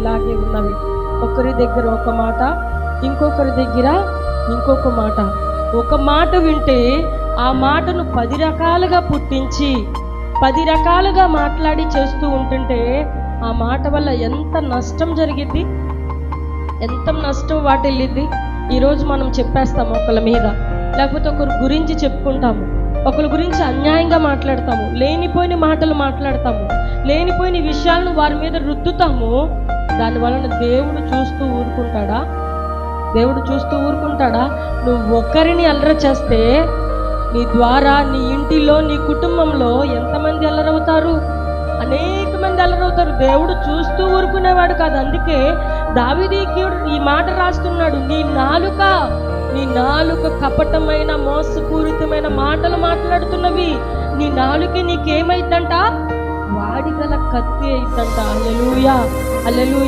ఇలాగే ఉన్నవి. ఒకరి దగ్గర ఒక మాట ఇంకొకరి దగ్గర ఇంకొక మాట. ఒక మాట వింటే ఆ మాటను పది రకాలుగా పుట్టించి పది రకాలుగా మాట్లాడి చేస్తూ ఉంటుంటే ఆ మాట వల్ల ఎంత నష్టం జరిగింది? ఎంత నష్టం వాటిల్లింది? ఈరోజు మనం చెప్పేస్తాము ఒకళ్ళ మీద. లేకపోతే ఒకరి గురించి చెప్పుకుంటాము. ఒకరి గురించి అన్యాయంగా మాట్లాడతాము. లేనిపోయిన మాటలు మాట్లాడతాము. లేనిపోయిన విషయాలను వారి మీద రుద్దుతాము. దాని వలన దేవుడు చూస్తూ ఊరుకుంటాడా? దేవుడు చూస్తూ ఊరుకుంటాడా? నువ్వు ఒక్కరిని అల్లర చేస్తే నీ ద్వారా నీ ఇంటిలో నీ కుటుంబంలో ఎంతమంది అల్లరవుతారు? అనేక మంది అల్లరవుతారు. దేవుడు చూస్తూ ఊరుకునేవాడు కాదు. అందుకే దావిదీకి ఈ మాట రాస్తున్నాడు. నీ నాలుక నీ నాలుక కపటమైన మోసపూరితమైన మాటలు మాట్లాడుతున్నవి. నీ నాలుక నీకేమైందంట వాడిగల కత్తి అయిందంట అల్లెలుయా అల్లెలుయా